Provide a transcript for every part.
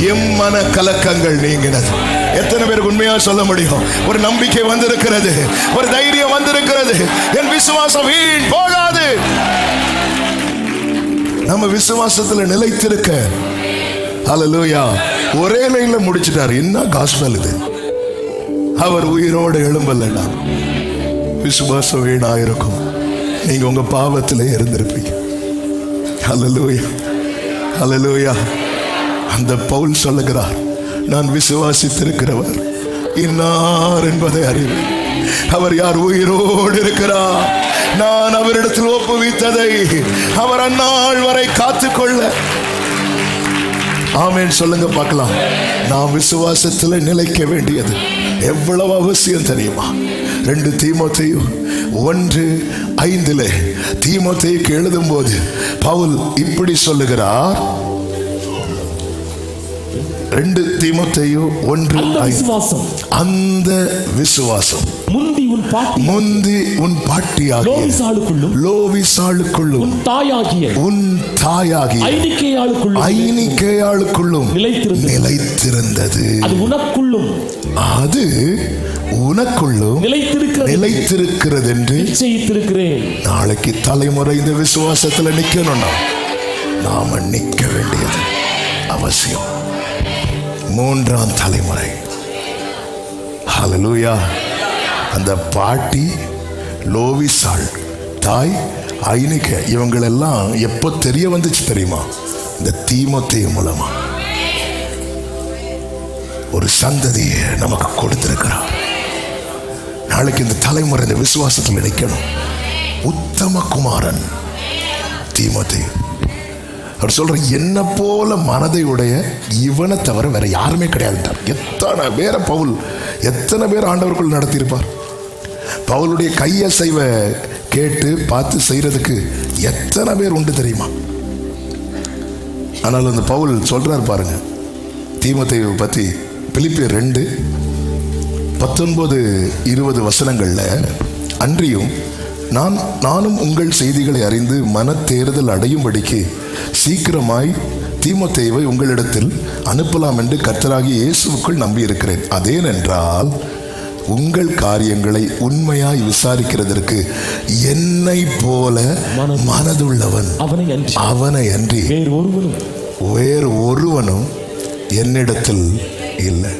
M மன கலக்கங்கள் நீங்கினது. எத்தனை பேருக்கு உண்மையா சொல்ல முடியும்? ஒரு நம்பிக்கை வந்திருக்கிறது. ஒரு தைரியம் வந்திருக்கிறது. என் விசுவாசம் வீண் போகாது. நம்ம விசுவாசத்துல நிலைத்திருக்க. அலலூயா ஒரே லைன்ல முடிச்சிட்டார். என்ன காஸ்பல் இது? அவர் உயிரோடு எழும்பலடா. விசுவாசம் வீணா இருக்கும் நீங்க உங்க பாவத்திலே இருந்திருப்பீங்க. அலலூயா அலலூயா அந்த பவுல் சொல்லுகிறார் நான் விசுவாசித்திருக்கிறவர் இன்னார் என்பதை அறிவேன். அவர் யார்? உயிரோடு இருக்கிறார். நான் அவரிடத்தில் ஒப்புவித்ததை அவர் அந்நாள் வரை காத்துக்கொள்ள. ஆமேன். சொல்லுங்க பார்க்கலாம். நாம் விசுவாசத்தில் நிலைக்க வேண்டியது எவ்வளவு அவசியம் தெரியுமா? ரெண்டு தீமோத்தேயும் ஒன்று ஐந்தில். தீமோத்தேயுக்கு எழுதும்போது பவுல் இப்படி சொல்லுகிறார் ரெண்டு தீமோத்தேயும் ஒன்று விசுவாசம். அந்த விசுவாசம். முந்தி உன் பாட்டி முந்தி உன் பாட்டியாகிய லோவிசாளுக்குள்ளும் லோவிசாளுக்குள்ளும். உன் தாயாகிய உன் தாயாகிய ஐனிக்கையாளுக்குள்ளும் ஐனிக்கையாளுக்குள்ளும் நிலைத்திருந்தது. நிலைத்திருந்தது. அது உனக்குள்ளும் அது உனக்குள்ளும் நிலைத்திருக்கிறது. நிலைத்திருக்கிறது என்று நிச்சயித்திருக்கிறேன். நாளைக்கு தலைமுறை இந்த விசுவாசத்துல நிக்கணும்னா நாம நிக்க வேண்டியது அவசியம். மூன்றாம் தலைமுறை. ஹலலூயா அந்த பாட்டி லோவிசாள் தாய் ஐனிக்க இவங்களெல்லாம் எப்போ தெரிய வந்துச்சு தெரியுமா? இந்த தீமத்தை மூலமா. ஒரு சந்ததியை நமக்கு கொடுத்திருக்கிறார். நாளைக்கு இந்த தலைமுறை இந்த விசுவாசத்தில் நிற்கணும் உத்தம குமாரன் தீமத்தை. அவர் சொல்ற என்ன போல மனதை உடைய இவனை தவிர வேற யாருமே கிடையாதுட்டார் எத்தனை பேரை பவுல் எத்தனை பேர் ஆண்டவருக்குள் நடத்தியிருப்பார். பவுலுடைய கையசைவை கேட்டு பார்த்து செய்யறதுக்கு எத்தனை பேர் உண்டு தெரியுமா? ஆனால் அந்த பவுல் சொல்றார் பாருங்க தீமத்தை பத்தி பிலிப்பியர் ரெண்டு பத்தொன்பது இருபது வசனங்களில் அன்றியும் நான் நானும் உங்கள் செய்திகளை அறிந்து மனத்தேறுதல் அடையும்படிக்கு சீக்கிரமாய் தீமோத்தேயுவை உங்களிடத்தில் அனுப்பலாம் என்று கர்த்தராகி இயேசுவுக்குள் நம்பியிருக்கிறேன். அதேனென்றால் உங்கள் காரியங்களை உண்மையாய் விசாரிக்கிறதற்கு என்னை போல மனதுள்ளவன் அவனை அன்றி. வேறு ஒருவனும் என்னிடத்தில் இல்லை.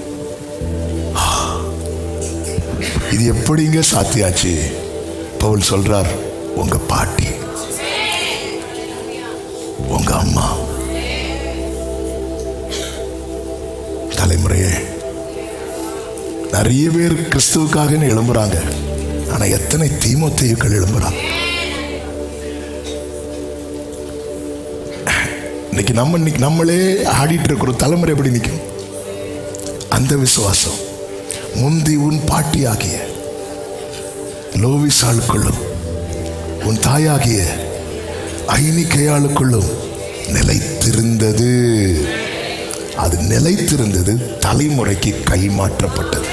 இது எப்படிங்க சாத்தியாச்சு? பவுல் சொல்றார் உங்க பாட்டி உங்க அம்மா. தலைமுறையே நிறைய பேர் கிறிஸ்துவுக்காக எழும்புறாங்க. ஆனா எத்தனை தீமோத்தேயுக்கள் எழும்புறாங்க? இன்னைக்கு நம்ம இன்னைக்கு நம்மளே ஆடிட்டு இருக்கிற தலைமுறை எப்படி நிற்கும் அந்த விசுவாசம் முந்தி உன் பாட்டியாகிய லோவிசாளுக்குள்ளும் உன் தாயாகிய ஐனிக்கையாளுக்குள்ளும் நிலைத்திருந்தது. அது நிலைத்திருந்தது தலைமுறைக்கு கைமாற்றப்பட்டது.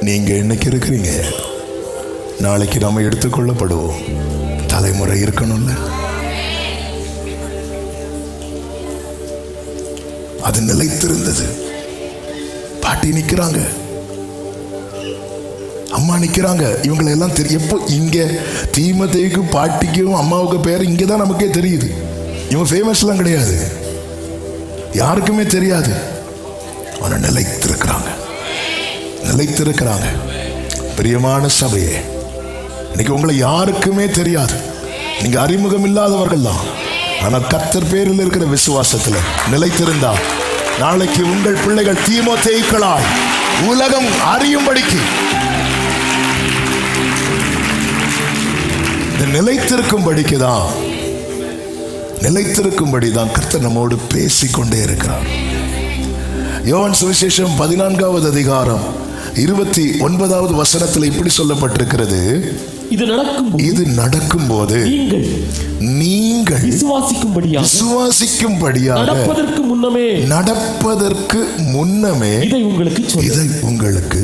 நீங்க இன்னைக்கு இருக்கிறீங்க? நாளைக்கு நம்ம எடுத்துக்கொள்ளப்படுவோம் தலைமுறை இருக்கணும்ல. அது நிலைத்திருந்தது. பாட்டி நிற்கிறாங்க அம்மா நிற்கிறாங்க இவங்களை எல்லாம் தெரியும் எப்போ இங்கே? தீமதேவுக்கும் பாட்டிக்கும் அம்மாவுக்கு பேர் இங்கே தான் நமக்கே தெரியுது. இவங்க ஃபேமஸ்லாம் கிடையாது. யாருக்குமே தெரியாது. ஆனா நிலைத்திருக்கிறாங்க. நிலைத்திருக்கிறாங்க. பிரியமான சபையே இன்னைக்கு உங்களை யாருக்குமே தெரியாது. நீங்கள் அறிமுகம் இல்லாதவர்கள் தான். ஆனால் கத்தர் பேரில் இருக்கிற விசுவாசத்தில் நிலைத்திருந்தா நாளைக்கு உங்கள் பிள்ளைகள் தீமோ தேய்க்களாய் உலகம் அறியும்படிக்கு இந்த நிலைத்திருக்கும்படிக்கு தான் நிலைத்திருக்கும்படி தான் கர்த்தர் நம்மோடு பேசிக்கொண்டே இருக்கிறார். யோவான் சுவிசேஷம் பதினான்காவது அதிகாரம் இருபத்தி ஒன்பதாவது வசனத்தில் இப்படி சொல்லப்பட்டிருக்கிறது. இது நடக்கும் இது நடக்கும்போது நீங்கள் நீங்கள் விசுவாசிக்கும்படியாக விசுவாசிக்கும்படியாக நடப்பதற்கு முன்னமே நடப்பதற்கு முன்னமே இதை உங்களுக்கு இதை உங்களுக்கு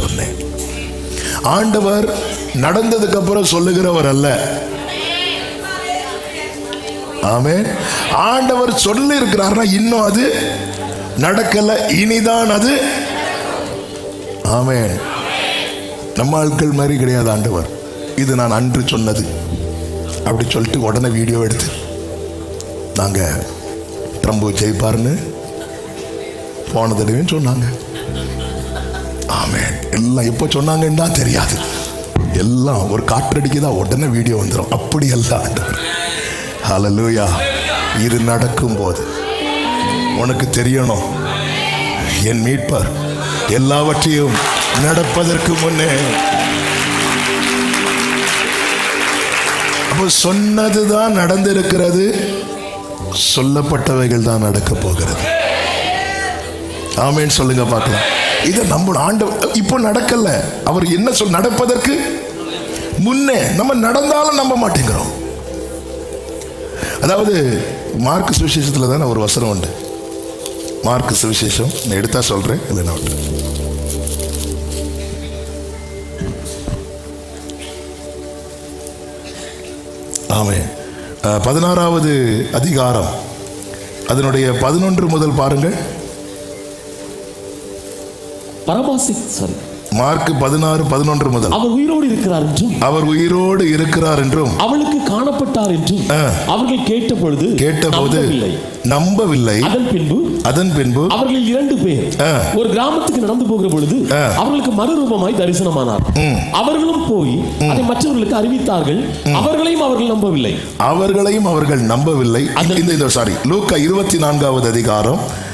சொன்னேன். ஆண்டவர் நடந்ததுக்கு அப்புறம் சொல்லுகிறவர் அல்ல. ஆமே ஆண்டவர் சொல்லி இருக்கிறார்னா இன்னும் அது நடக்கல இனிதான் அது. ஆமே நம்ம ஆட்கள் மாதிரி கிடையாது ஆண்டவர். இது நான் அன்று சொன்னது. அப்படி சொல்லிட்டு உடனே வீடியோ எடுத்து நாங்க ட்ரம்பு ஜெயிப்பார்னு போன தடவையும் சொன்னாங்க. ஆமேன். எல்லாம் எப்போ சொன்னாங்கன்னு தான் தெரியாது. எல்லாம் ஒரு காற்றடிக்குதா உடனே வீடியோ வந்துடும் அப்படி எல்லாம் ஹலலூயா இது நடக்கும் போது உனக்கு தெரியணும். என் மீட்பர் எல்லாவற்றையும் நடப்பதற்கு முன்னே அப்போ சொன்னதுதான் நடந்திருக்கிறது. சொல்லப்பட்டவைகள் தான் நடக்க போகிறது. ஆமேன்னு சொல்லுங்க பார்க்கலாம். இதை நம்ம ஆண்டு இப்போ நடக்கல. அவர் என்ன சொல் நடப்பதற்கு முன்னே நம்ம நடந்தாலும் நம்ப மாட்டேங்கிறோம். அதாவது மார்க் சுவிசேஷத்தில் தானே ஒரு வசனம் உண்டு. மார்க் சுவிசேஷம் நான் எடுத்தா சொல்கிறேன் இல்லைன்னா விட்டு. ஆமே. பதினாறாவது அதிகாரம். அதனுடைய பதினொன்று முதல் பாருங்கள். பரமாசி சரி மார்க் பதினாறு பதினொன்று முதல். அவர் உயிரோடு இருக்கிறார் என்றும். அவர் உயிரோடு இருக்கிறார் என்றும். அவளுக்கு காணப்பட்டார் என்றும். அவர்கள் கேட்ட பொழுது கேட்டபோது நம்பவில்லை. நம்பவில்லை. அதன் பின்பு அதன் பின்பு அவர்களில் இரண்டு பேர். ஒரு கிராமத்துக்கு நடந்து போகிற பொழுது. அவர்களுக்கு மறுரூபமாய் தரிசனமானார். அவர்களும் போய் அதை மற்றவர்களுக்கு அறிவித்தார்கள். அவர்களையும் அவர்கள் நம்பவில்லை. அவர்களையும் அவர்கள் நம்பவில்லை. இந்த சாரி லூக்கா இருபத்தி நான்காவது அதிகாரம்.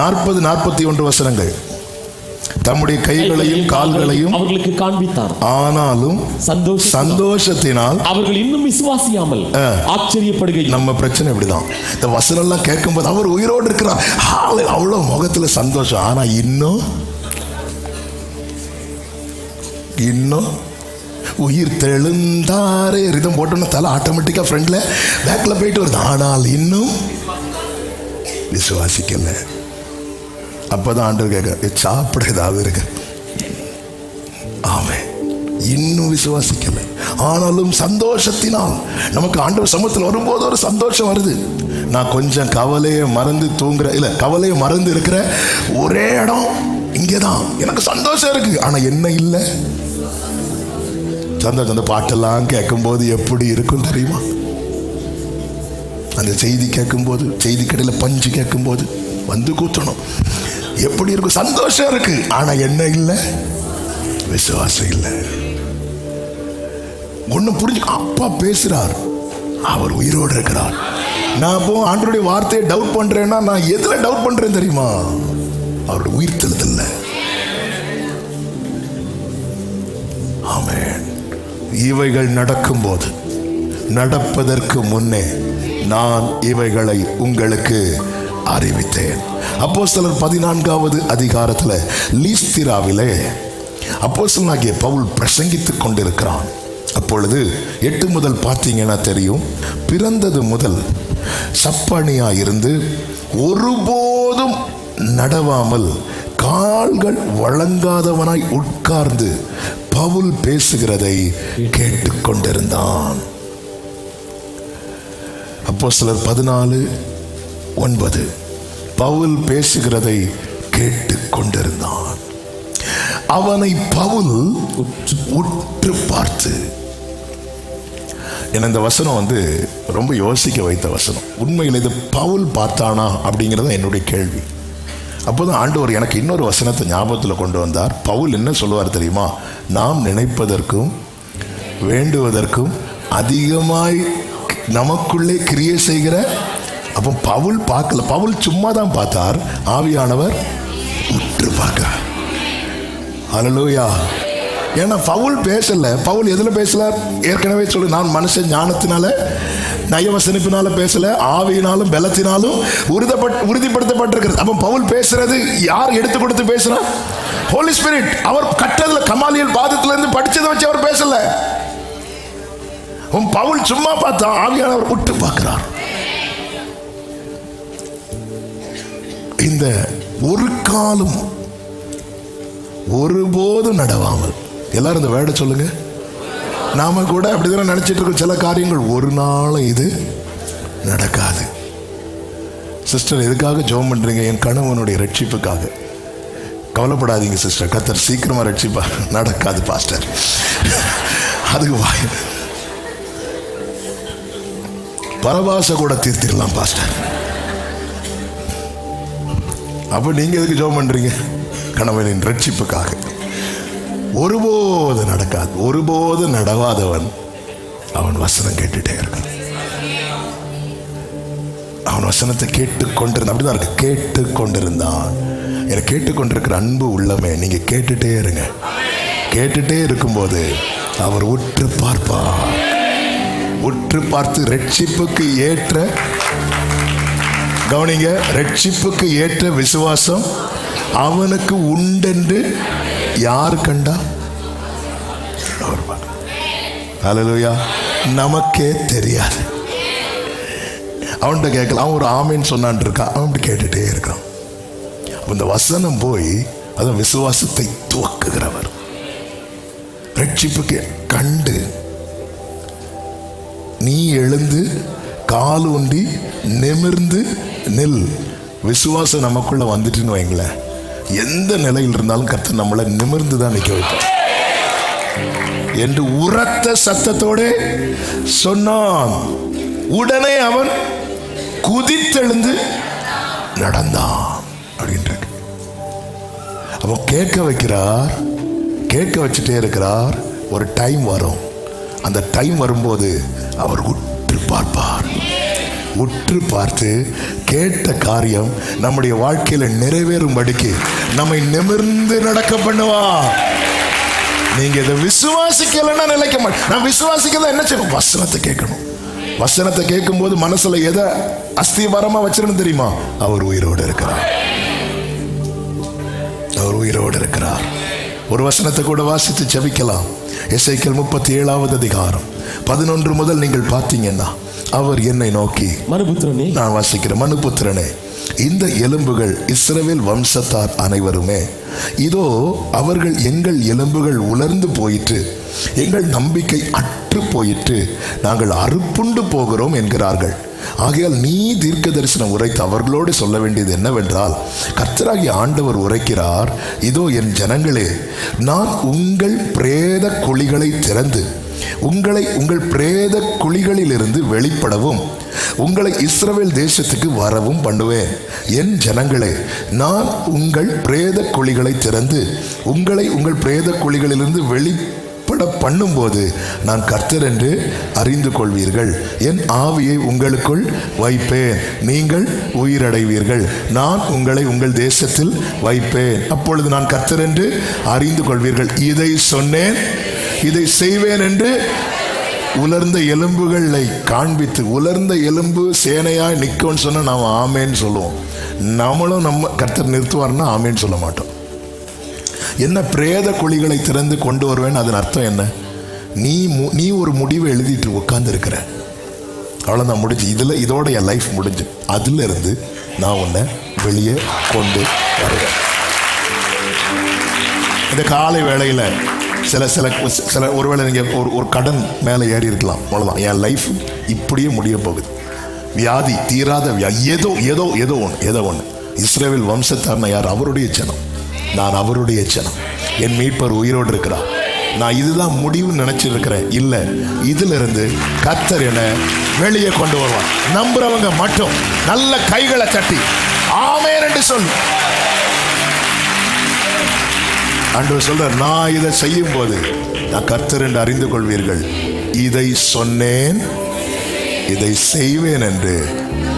நாற்பது நாற்பத்தி ஒன்று வசனங்கள். தம்முடைய கைகளையும் கால்களையும் அவர்களுக்கு காண்பித்தார். ஆனாலும் சந்தோஷ சந்தோஷத்தினால் அவர்கள் இன்னும் விசுவாசியாமல் ஆ. ஆச்சரியப்படுகையில் நம்ம பிரச்சனை இப்படிதான். இந்த வசனம் எல்லாம் கேட்கும்போது அவர் உயிரோடு இருக்கிறார். அவ்வளவு முகத்துல சந்தோஷம். ஆனா இன்னும் இன்னும் உயிர் தெழுந்தாரே. ரிதம் போட்டோன்னா தலை ஆட்டோமேட்டிக்கா ஃப்ரண்ட்ல பேக்ல போயிட்டு வருது. ஆனால் இன்னும் விசுவாசிக்கல. அப்பதான் ஆண்டர் கேட்க சாப்பிட ஏதாவது இருக்கு? ஆமே இன்னும் விசுவாசிக்கல. ஆனாலும் சந்தோஷத்தினால். நமக்கு ஆண்டவர் சமூகத்தில் வரும்போது ஒரு சந்தோஷம் வருது. நான் கொஞ்சம் கவலையை மறந்து தூங்குற இல்லை கவலையை மறந்து இருக்கிற ஒரே இடம் இங்கே தான் எனக்கு சந்தோஷம் இருக்கு. ஆனால் என்ன இல்லை? சந்தோஷம் அந்த பாட்டெல்லாம் கேட்கும்போது எப்படி இருக்கும் தெரியுமா? அந்த செய்தி கேட்கும்போது செய்தி கடையில் பஞ்சு கேட்கும்போது வந்து கூத்தணும். எப்படி இருக்கும் சந்தோஷம் இருக்கு. ஆனா என்ன இல்லை? விசுவாசம் இல்லை. ஒண்ணு புரிஞ்சு அப்பா பேசுறார். அவர் உயிரோடு இருக்கிறார். நான் இப்போ ஆண்டருடைய வார்த்தையை டவுட் பண்றேன்னா நான் எதுல டவுட் பண்றேன் தெரியுமா? அவருடைய உயிர் தெளிதல்ல. ஆமென். இவைகள் நடக்கும்போது நடப்பதற்கு முன்னே நான் இவைகளை உங்களுக்கு அறிவித்தேன். அப்போஸ்தலர் பதினான்காவது அதிகாரத்தில் லீஸ்திராவிலே அப்போஸ்தலனாகிய பவுல் பிரசங்கித்துக் கொண்டிருக்கிறான். அப்பொழுது எட்டு முதல் பார்த்தீங்கன்னா தெரியும். பிறந்தது முதல் சப்பனியா இருந்து ஒருபோதும் நடவாமல் கால்கள் வழங்காதவனாய் உட்கார்ந்து பவுல் பேசுகிறதை கேட்டுக்கொண்டிருந்தான் அப்போ சிலர் பதினாலு ஒன்பது. பவுல் பேசுகிறதை கேட்டு கொண்டிருந்தான் அவனை பவுல் உற்று பார்த்து என இந்த வசனம் வந்து ரொம்ப யோசிக்க வைத்த வசனம். உண்மையில் இது பவுல் பார்த்தானா? அப்படிங்கிறது என்னுடைய கேள்வி. அப்போதான் ஆண்டவர் எனக்கு இன்னொரு வசனத்தை ஞாபகத்தில் கொண்டு வந்தார். பவுல் என்ன சொல்லுவார் தெரியுமா? நாம் நினைப்பதற்கும் வேண்டுவதற்கும் அதிகமாய் நமக்குள்ளே கிரியை செய்கிற அப்போ பவுல் பார்க்கல. பவுல் சும்மா தான் பார்த்தார். ஆவியானவர் உற்று பார்க்க அலலூயா ஏன்னா பவுல் பேசல. பவுல் எதில் பேசல? ஏற்கனவே சொல்லு நான் மனுஷன் ஞானத்தினால நயவசனிப்பினால பேசல ஆவியினாலும் பலத்தினாலும் உறுதப்பட் உறுதிப்படுத்தப்பட்டிருக்கிறது. அப்போ பவுல் பேசுறது யார் எடுத்து கொடுத்து பேசுறா? ஹோலி ஸ்பிரிட் அவர் கட்டதில் கமாலியல் பாதத்துல இருந்து படிச்சதை வச்சு அவர் பேசல. உன் பவுல் சும்மா பார்த்தா ஆவியானவர் விட்டு பார்க்கிறார். இந்த ஒரு காலம் ஒருபோதும் நடவாமல். எல்லாரும் இந்த வேர்டை சொல்லுங்க. நாம கூட அப்படிதான் நினைச்சிட்டு இருக்கோம். சில காரியங்கள் ஒரு நாளும் இது நடக்காது. சிஸ்டர் எதுக்காக ஜெபம் பண்ணுறீங்க என் கணவனுடைய ரட்சிப்புக்காக. கவலைப்படாதீங்க சிஸ்டர் கத்தர் சீக்கிரமாக ரட்சிப்பா. நடக்காது பாஸ்டர் அதுக்கு வாய். பரவாச கூட தீர்த்திடலாம் பாஸ்டர் அப்போ நீங்கள் எதுக்கு ஜோம் பண்ணுறீங்க கணவனின் ரட்சிப்புக்காக. ஒருபோது நடக்காது ஒருபோது நடவாதவன் அவன் வசனம் கேட்டுட்டே இருக்கான். அவன் வசனத்தை கேட்டு கொண்டிருந்தான். அப்படிதான் இருக்கு. கேட்டு கொண்டிருந்தான். என்னை கேட்டு கொண்டிருக்கிற அன்பு உள்ளமே நீங்க கேட்டுட்டே இருங்க. கேட்டுட்டே இருக்கும்போது அவர் உற்று பார்ப்பார். உற்று பார்த்து ரட்சிப்புக்கு ஏற்ற கவனிங்க ரட்சிப்புக்கு ஏற்ற விசுவாசம் அவனுக்கு உண்டென்று யார் கண்டா? அலலுயா நமக்கே தெரியாது. அவன்கிட்ட கேட்கலாம் அவன் ஒரு ஆமைன்னு சொன்னான் இருக்கா அவன் இப்படி கேட்டுட்டே இருக்கான். இந்த வசனம் போய் அது விசுவாசத்தை துவக்குகிறவர். ரட்சிப்புக்கு கண்டு நீ எழுந்து கால் ஊண்டி நிமிர்ந்து நில். விசுவாசம் நமக்குள்ள வந்துட்டுன்னு வைங்களேன். எந்த நிலையில் இருந்தாலும் கர்த்தர் நம்மளை நிமிர்ந்து தான் நிற்க வைப்பார். என்று உரத்த சத்தத்தோடு சொன்னான். உடனே அவன் குதித்தெழுந்து நடந்தான். அப்படின்ற அவன் கேட்க வைக்கிறார் கேட்க வச்சுட்டே இருக்கிறார். ஒரு டைம் வரும். அந்த டைம் வரும்போது அவர் உற்று பார்த்து கேட்ட காரியம் நம்முடைய வாழ்க்கையில நிறைவேறும்படிக்கு நம்மை நிமிர்ந்து நடக்க பண்ணுவா. நீங்க இதை விசுவாசிக்கலைன்னா நிலைக்க மாட்டேன் நான் விசுவாசிக்கல என்ன செய்யணும்? வசனத்தை கேட்கணும். வசனத்தை கேட்கும்போது மனசுல எதை அஸ்திவாரமா வச்சிருன்னு தெரியுமா? அவர் உயிரோடு இருக்கிறார். அவர் உயிரோடு இருக்கிறார். ஒரு வசனத்தை கூட வாசித்து செவிக்கலாம் எசைக்கல் முப்பத்தி ஏழாவது அதிகாரம். பதினொன்று முதல் நீங்கள் பார்த்தீங்கன்னா அவர் என்னை நோக்கி மனுபுத்திரனே. நான் வாசிக்கிறேன் மனுபுத்திரனே இந்த எலும்புகள் இஸ்ரவேல் வம்சத்தார் அனைவருமே இதோ அவர்கள் எங்கள் எலும்புகள் உலர்ந்து போயிற்று எங்கள் நம்பிக்கை அற்று போயிற்று நாங்கள் அறுப்புண்டு போகிறோம் என்கிறார்கள். ஆகையால் நீ தீர்க்க தரிசனம் உரைத்து அவர்களோடு சொல்ல வேண்டியது என்னவென்றால் கர்த்தராகிய ஆண்டவர் உரைக்கிறார் இதோ என் ஜனங்களே நான் உங்கள் பிரேத குழிகளை திறந்து உங்களை உங்கள் பிரேத குழிகளிலிருந்து வெளிப்படவும் உங்களை இஸ்ரவேல் தேசத்துக்கு வரவும் பண்ணுவேன். என் ஜனங்களே நான் உங்கள் பிரேத குழிகளை திறந்து உங்களை உங்கள் பிரேத குழிகளிலிருந்து வெளிப்பட பண்ணும்போது நான் கர்த்தர் என்று அறிந்து கொள்வீர்கள். என் ஆவியை உங்களுக்குள் வைப்பேன். நீங்கள் உயிரடைவீர்கள். நான் உங்களை உங்கள் தேசத்தில் வைப்பேன். அப்பொழுது நான் கர்த்தர் என்று அறிந்து கொள்வீர்கள். இதை சொன்னேன். இதை செய்வேன் என்று உலர்ந்த எலும்புகளை காண்பித்து உலர்ந்த எலும்பு சேனையாய் நிற்கும்னு சொன்னால் நாம் ஆமேன்னு சொல்லுவோம். நம்மளும் நம்ம கர்த்தர் நிறுத்துவார்னா ஆமேன்னு சொல்ல மாட்டோம். என்ன பிரேத குழிகளை திறந்து கொண்டு வருவேன் அதன் அர்த்தம் என்ன? நீ மு- நீ ஒரு முடிவை எழுதிட்டு உட்காந்துருக்கிற அவ்வளோதான் முடிஞ்சு. இதில் இதோட என் லைஃப் முடிஞ்சு. அதுல இருந்து நான் உன்னை வெளியே கொண்டு வருவேன். இந்த காலை வேளையில் சில சில சில ஒருவேளை நீங்கள் ஒரு ஒரு கடன் மேலே ஏறி இருக்கலாம். அவ்வளோதான் என் லைஃப் இப்படியே முடிய போகுது. வியாதி தீராத வியா ஏதோ ஏதோ ஏதோ ஒன்று ஏதோ ஒன்று இஸ்ரேவில் வம்சத்தார்னா யார்? அவருடைய ஜனம். நான் அவருடைய ஜனம். என் மீட்பர் உயிரோடு இருக்கிறார். நான் இதுதான் முடிவுன்னு நினச்சிருக்கிறேன் இல்லை இதுல இருந்து கத்தர் என வெளியே கொண்டு வருவான் நம்புறவங்க மட்டும் நல்ல கைகளை தட்டி ஆமே ரெண்டு சொல்லு. ஆண்டவர் சொல்றார் நான் இதை செய்யும் போது நான் கர்த்தர் என்று அறிந்து கொள்வீர்கள். இதை சொன்னேன் இதை செய்வேன் என்று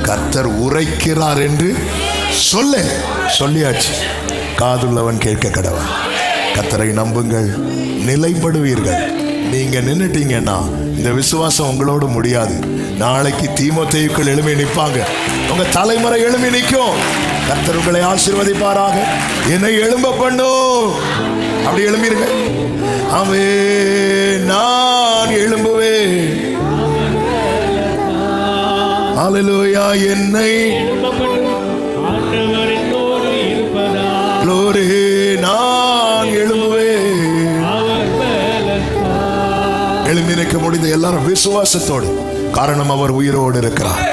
கர்த்தர் உரைக்கிறார் என்று சொல்ல சொல்லியாச்சு. காதுள்ளவன் கேட்க கடவன் கத்தரை நம்புங்கள் நிலைப்படுவீர்கள். நீங்க நின்றுட்டீங்கன்னா இந்த விசுவாசம் உங்களோட முடியாது. நாளைக்கு தீமத்தையுக்கள் எழுமி நிற்பாங்க. உங்க தலைமுறை எழுமி நிற்கும். கத்தர் உங்களை ஆசீர்வதிப்பாராக. என்னை எழும்ப பண்ணும் அப்படி எழும்பிருங்க. அவே நான் எழும்புவேன். அலலோயா என்னை நான் எழும்புவேன். எழும்பி முடிந்த எல்லாரும் விசுவாசத்தோடு காரணம் அவர் உயிரோடு இருக்கிறார்.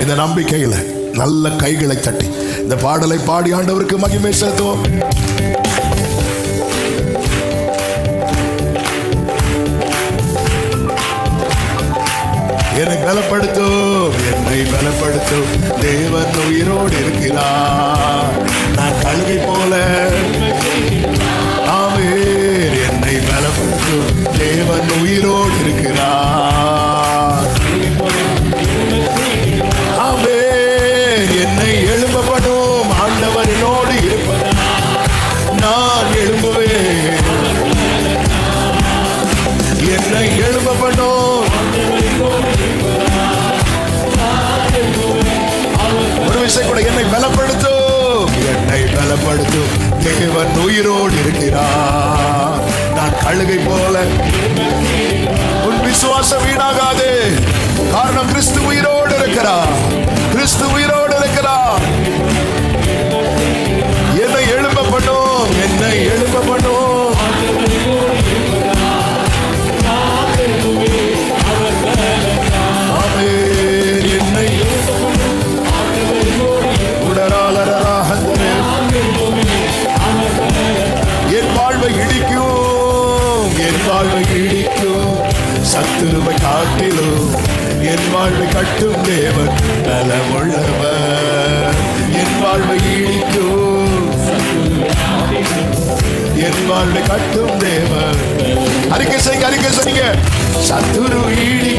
இந்த நம்பிக்கையில் நல்ல கைகளை தட்டி இந்த பாடலை பாடி ஆண்டவருக்கு மகிமை செலுத்துவோம். என்னை பலப்படுத்தும் என்னை பலப்படுத்தும் தேவன் உயிரோடு இருக்கிறார். நான் கல்வி போல கிருவை காட்டிலும் என் வாழ்வை கட்டும் தேவன் நலமுள்ளவர் என் வாழ்வை இழிக்கும் என் வாழ்வை கட்டும் தேவன். அறிக்கை செய்யுங்க அறிக்கை செய்யுங்க. சத்துரு இழி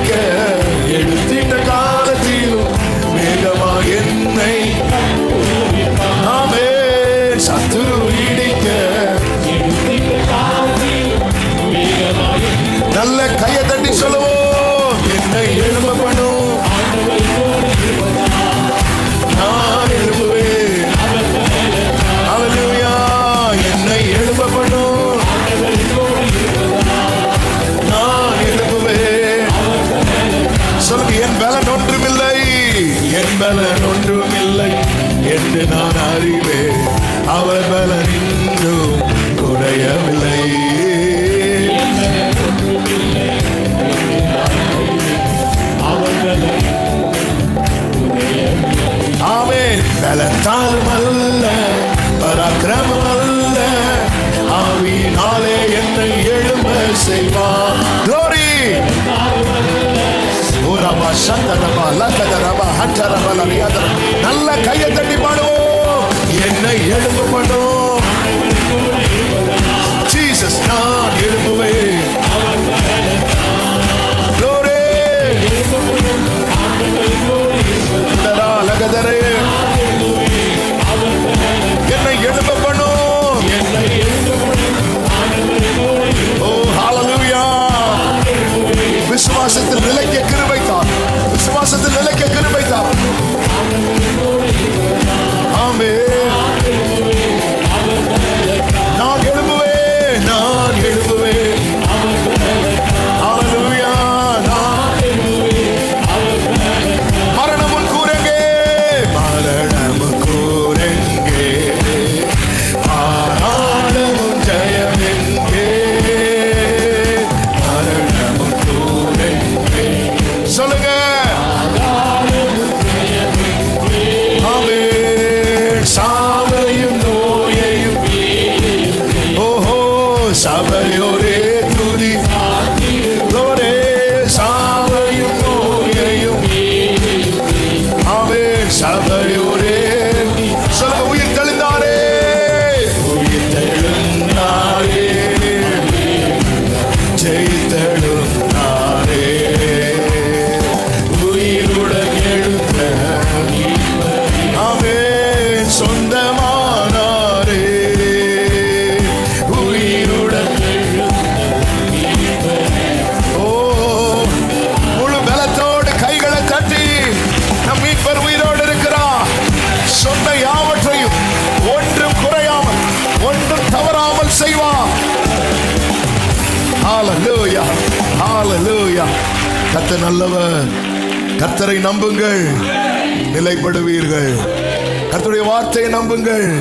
நம்புங்கள். நிலைப்படுவீர்கள். கர்த்தருடைய வார்த்தையை நம்புங்கள்.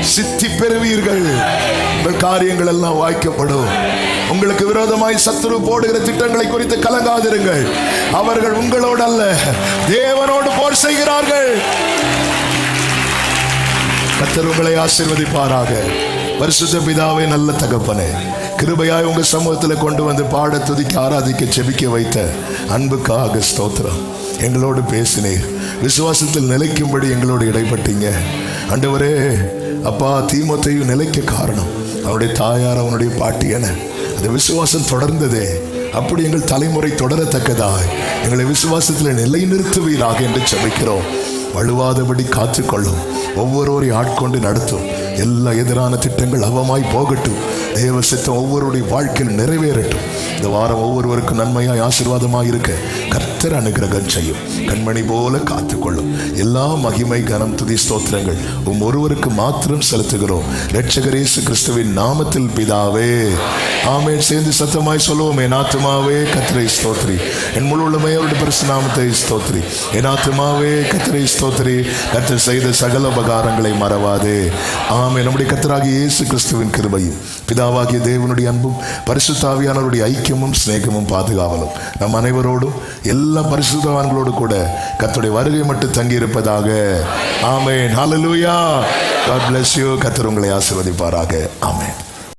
சித்தி பெறுவீர்கள். உங்கள் காரியங்கள் எல்லாம் வாய்க்கப்படும். உங்களுக்கு விரோதமாய் சத்துரு போடுகிற திட்டங்களை குறித்து கலங்காதிருங்கள். அவர்கள் உங்களோடு அல்ல தேவனோடு போர் செய்கிறார்கள். கத்தர் உங்களை ஆசீர்வதிப்பாராக. பரிசுத்த பிதாவை நல்ல தகப்பனே. கிருபையாய் உங்கள் சமூகத்தில் கொண்டு வந்து பாட துதிக்க ஆராதிக்க செபிக்க வைத்த அன்புக்காக ஸ்தோத்திரம். எங்களோடு பேசினீர். விசுவாசத்தில் நிலைக்கும்படி எங்களோடு இடைப்பட்டீங்க. அண்டவரே அப்பா தீமத்தையும் நிலைக்க காரணம். அவனுடைய தாயார் அவனுடைய பாட்டி என. அந்த விசுவாசம் தொடர்ந்ததே. அப்படி எங்கள் தலைமுறை தொடரத்தக்கதாய். எங்களை விசுவாசத்தில் நிலைநிறுத்துவீராக என்று செபிக்கிறோம் வழுவாதபடி காத்துக்கொள்ளும். ஒவ்வொருவரை ஆட்கொண்டு நடத்தும். எல்லா எதிரான திட்டங்கள் அவமாய் போகட்டும். தேவ சித்தம் ஒவ்வொருடைய வாழ்க்கையில் நிறைவேறட்டும். இந்த வாரம் ஒவ்வொருவருக்கும் நன்மையாய் ஆசீர்வாதமாக இருக்க கர்த்தர் அனுகிரகம் செய்யும். கண்மணி போல காத்துக்கொள்ளும். எல்லா மகிமை கனம் துதி ஸ்தோத்திரங்கள் உம் ஒருவருக்கு மாத்திரம் செலுத்துகிறோம். லட்சகரேசு கிறிஸ்துவின் நாமத்தில் பிதாவே. ஆமே சேர்ந்து சத்தமாய் சொல்லுவோம். என் ஆத்துமாவே கத்திரை ஸ்தோத்ரி. என் முழு உள்ளமே அவருடைய பரிசு நாமத்தை ஸ்தோத்ரி. என் ஆத்துமாவே கத்திரை ஸ்தோத்ரி. கத்தர் செய்த சகல உபகாரங்களை மறவாதே. ஆமே நம்முடைய கத்தராகி இயேசு கிறிஸ்துவின் கிருபையும். பிதா பிதாவாகிய தேவனுடைய அன்பும் பரிசுத்தாவியானவருடைய ஐக்கியமும் சிநேகமும் பாதுகாவலும் நம் அனைவரோடும் எல்லா பரிசுத்தவான்களோடு கூட கத்துடைய வருகை மட்டும் தங்கியிருப்பதாக. Amen. Hallelujah God bless you. கத்தர் உங்களை ஆசிர்வதிப்பாராக. ஆமேன்.